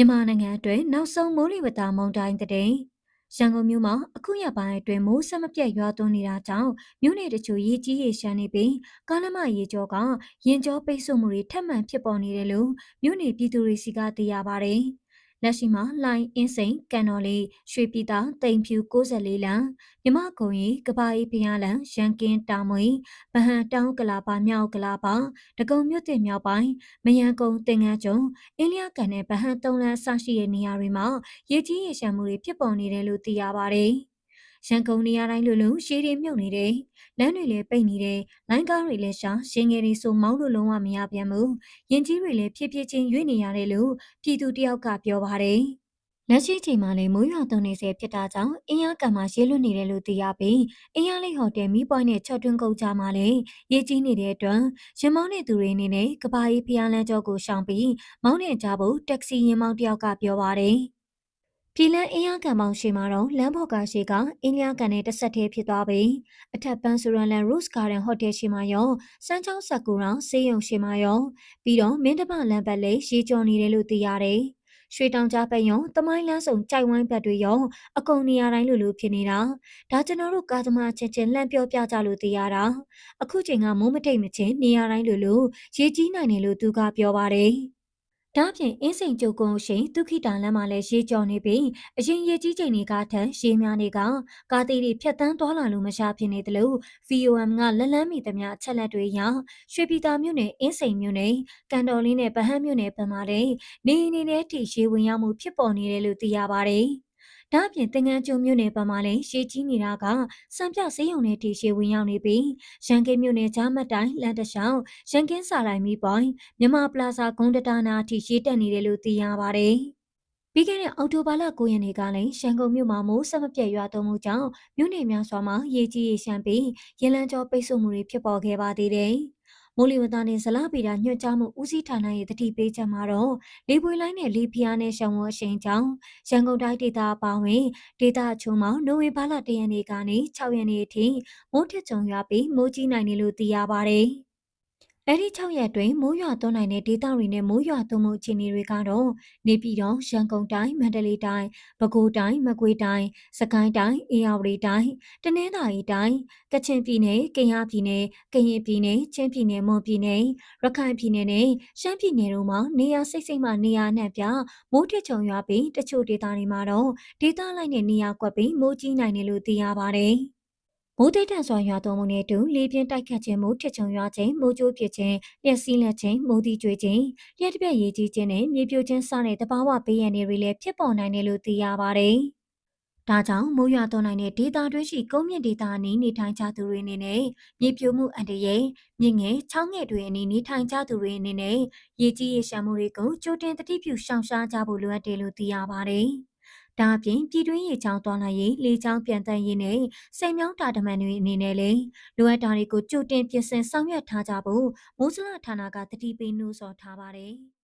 မြန်မာနိုင်ငံအတွက်နောက်ဆုံးမိုးလေဝသမုန်တိုင်းတဲ့ရန်ကုန်မြို့မှာအခုရက်ပိုင်းအတွင်းမိုးဆက်မပြတ်ရွာသွန်းနေတာကြောင့်မြို့နယ်တချို့ရေကြီးရေရှမ်းနေပြီးကားလမ်းမရေကျော်ကရင်ကျော်ပိတ်ဆို့မှုတွေထပ်မံဖြစ်ပေါ်နေတယ်လို့မြို့နယ်ပြည်သူတွေစီကသိရပါဗျ။ လက်ရှိမှာလိုင်းအင်းစိန်ကန်တော်လေးရွှေပြည်သာတိမ်ဖြူ64လမ်းမြမကုံရီကဘာရီဖျားလန်ရန်ကင်းတာမွေဗဟန်တောင်းကလာပါမြောက်ကလာပါတကုံမြို့တင်မြောက်ပိုင်းမယန်ကုံတင်ငန်းကျုံအင်းလျကန်နဲ့ဗဟန်သုံးလမ်းဆရှိတဲ့နေရာတွေမှာရေကြီးရေရှမ်းမှုတွေဖြစ်ပေါ်နေတယ်လို့သိရပါတယ်။ ရန်ကုန်နေရာတိုင်းလိုလိုရှေးတွေမြုပ်နေတယ်။လမ်းတွေလည်းပိတ်နေတယ်။လိုင်းကားတွေလည်းရှာရှင်းငယ်တွေဆိုမောင်းလို့လုံးဝမရပြန်ဘူး။ရင်ကြီးတွေလည်းဖြည်းဖြည်းချင်းရွေ့နေရတယ်လို့ပြည်သူတယောက်ကပြောပါတယ်။လက်ရှိချိန်မှာလည်းမိုးရွာသွန်းနေဆဲဖြစ်တာကြောင့်အင်းရကံမှာရေလွတ်နေတယ်လို့သိရပြီးအင်းရလေးဟိုတယ်မီးပွိုင်းနဲ့ချော့တွင်းကုန်းကြားမှာလည်းရေကြီးနေတဲ့အတွက်ရင်မောင်းတဲ့သူတွေအနေနဲ့ကဘာကြီးဖျားလန်းကျောကိုရှောင်ပြီးမောင်းနေကြဖို့တက်ဆီရင်မောင်းတယောက်ကပြောပါတယ်။ ပြည်လန်းအင်းရကန်ပေါင်းရှိမှာတော့လမ်းပေါ်ကရှိကအင်းလျာကန်နဲ့တစ်ဆက်တည်းဖြစ်သွားပြီအထက်ပန်းဆူရန်လန် Rose Garden Hotel ရှိမှာရောစမ်းချောင်းဆက်ကူရောဆေးရုံရှိမှာရောပြီးတော့မင်းတပလမ်းဘက်လည်းရေကျော်နေတယ်လို့သိရတယ်ရွှေတောင်ကြားဘက်ရောတမိုင်းလန်းစုံကြိုက်ဝိုင်းဘက်တွေရောအကုန်နေရာတိုင်းလိုလိုဖြစ်နေတာဒါကျွန်တော်တို့ကာသမာချင်းချင်းလှမ်းပြောပြကြလို့သိရတာအခုချိန်ကမိုးမတိတ်မချင်းနေရာတိုင်းလိုလိုရေကြီးနိုင်တယ်လို့သူကပြောပါတယ် ဒါ့ပြင်အင်းစိန်ကျုပ်ကုန်းရှိဒုခိတာလမ်းမှာလည်းရေကျော်နေပြီးအရင်ရေကြီးချိန်တွေကထက်ရေများနေကကားသေးတွေဖြတ်တန်းသွားလာလို့မရှာဖြစ်နေတယ်လို့ VOM ကလက်လန်းမိသမျှအချက်လက်တွေအရရွှေပြည်သာမြို့နယ်အင်းစိန်မြို့နယ်ကန်တော်လင်းနဲ့ဗဟန်းမြို့နယ်ဘက်မှာလည်းနေနေနဲ့ထိရေဝင်ရောက်မှုဖြစ်ပေါ်နေတယ်လို့သိရပါတယ်။ ဒါအပြင်တင်ငန်းကျုံမြို့နယ်ဘက်မှာလည်းရှေးကြီးနေတာကစံပြစေးရုံနဲ့တီရှေဝင်ရောက်နေပြီးရန်ကင်းမြို့နယ်ကြားမတိုင်းလမ်းတလျှောက်ရန်ကင်းစာတိုင်းမီပွိုင်းမြန်မာပလာဇာဂုံတတာနာတီရှေတက်နေတယ်လို့သိရပါတယ်။ပြီးခဲ့တဲ့အောက်တိုဘာလ9ရက်နေ့ကလည်းရန်ကုန်မြို့မှာမိုးဆက်မပြတ်ရွာသွန်းမှုကြောင့်မြို့နယ်များစွာမှာရေကြီးရေရှမ်းပြီးရလန်းကျော်ပိတ်ဆို့မှုတွေဖြစ်ပေါ်ခဲ့ပါသေးတယ်။ မိုးလေဝသနဲ့ဇလဗေဒညွှန်ကြားမှုဦးစီးဌာနရဲ့တတိပေးချက်မှာတော့လေပွေလိုင်းနဲ့လေဖျားနဲ့ရှောင်းဝအရှိန်ကြောင့်ရန်ကုန်တိုင်းဒေသအပါအဝင်ဒေသအချို့မှာနိုဝင်ဘာလ၁ရက်နေ့ကနေ6ရက်နေ့အထိမိုးထစ်ကြုံရွာပြီးမိုးကြီးနိုင်တယ်လို့သိရပါတယ်။ အဲ့ဒီ6ရက်တွင်မိုးရွာသွန်းနိုင်တဲ့ဒေသတွေနဲ့မိုးရွာသွန်းမှုအခြေအနေတွေကတော့နေပြည်တော်ရန်ကုန်တိုင်းမန္တလေးတိုင်းပဲခူးတိုင်းမကွေးတိုင်းစကိုင်းတိုင်းအေရဝတီတိုင်းတနင်္သာရီတိုင်းကချင်ပြည်နယ်ကယားပြည်နယ်ကရင်ပြည်နယ်ချင်းပြည်နယ်မွန်ပြည်နယ်ရခိုင်ပြည်နယ်နဲ့ရှမ်းပြည်နယ်တို့မှာနေရာစိတ်စိတ်မှနေရာနှံ့ပြမိုးထစ်ချုံရွာပြီးတချို့ဒေသတွေမှာတော့ဒေသလိုက်နဲ့နေရာကွက်ပြီးမိုးကြီးနိုင်တယ်လို့သိရပါတယ်။ မိုးတိတ်ထန်စွာရွာသွန်းမှုနဲ့အတူလေပြင်းတိုက်ခတ်ခြင်းမိုးထစ်ချုံရွာခြင်းမိုးကြိုးပစ်ခြင်းလျှက်စီးလက်ခြင်းမိုးတီးကျွေးခြင်းလျှက်တစ်ပြက်ရေးကြီးခြင်းနဲ့မြေပြိုခြင်းစတဲ့တဘာဝဘေးရန်တွေလည်းဖြစ်ပေါ်နိုင်တယ်လို့သိရပါတယ်။ဒါကြောင့်မိုးရွာသွန်းနိုင်တဲ့ဒေသတွင်းရှိကုန်းမြင့်ဒေသအနီးနေထိုင်ကြသူတွေအနေနဲ့မြေပြိုမှုအန္တရာယ်မြင့်ငယ်ချောင်းငယ်တွေအနီးနေထိုင်ကြသူတွေအနေနဲ့ရေကြီးရေရှမ်းမှုတွေကိုကြိုတင်တတိပြုရှောင်ရှားကြဖို့လိုအပ်တယ်လို့သိရပါတယ်။ ဒါအပြင်ပြည်တွင်းရေချောင်းသွားနိုင်ရေးလေချောင်းပြန်တန်းရေးနဲ့စိန်မြောင်းတာတမန်တွေအနေနဲ့လည်းလိုအပ်တာတွေကိုကြိုတင်ပြင်ဆင်ဆောင်ရွက်ထားကြဖို့မိုးစလဌာနကတတိပေးနှိုးဆော်ထားပါတယ်။